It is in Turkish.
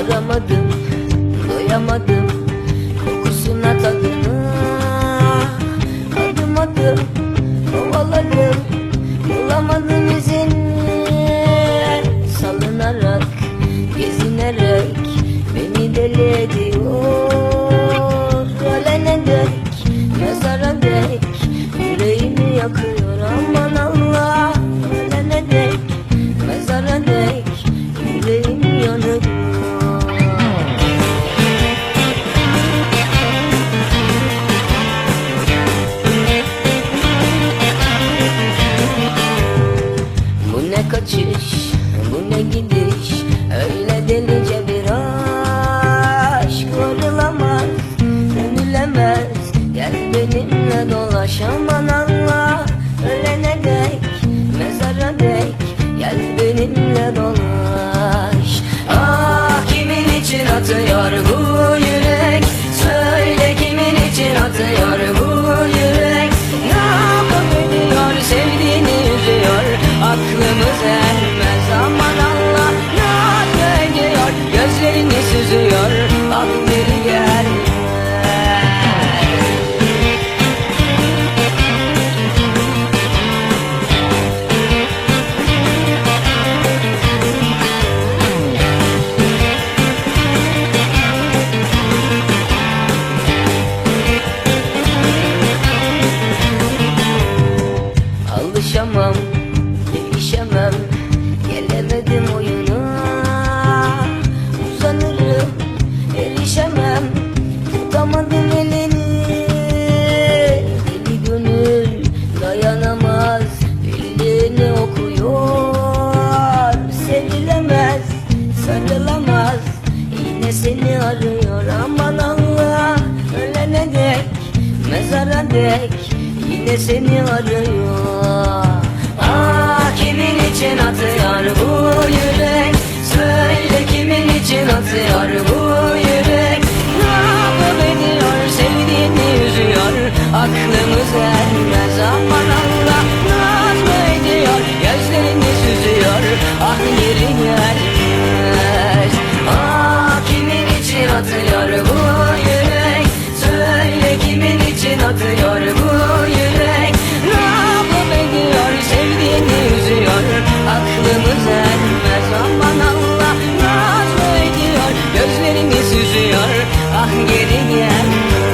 Aramadım, doyamadım. Delice bir aşk Varılamaz, dönülemez Gel benimle dolaş aman Allah Ölene dek, mezara dek. Gel benimle dolaş. Ah kimin için atıyor bu yürek? Söyle kimin için atıyor bu yürek? Ne yapabiliyor sevdiğini üzüyor Aklımız ermez Bildiğini okuyor Sevilemez, sarılamaz. Yine seni arıyor. Aman Allah Ölene dek, mezara dek. Yine seni arıyor. Ah kimin için atıyor bu yürek? Söyle kimin için atıyor bu yürek? Ne yapıp ediyor? Sevdiğini üzüyor. Aklımız ermez. Aman Süzüyor Ah geri gelmez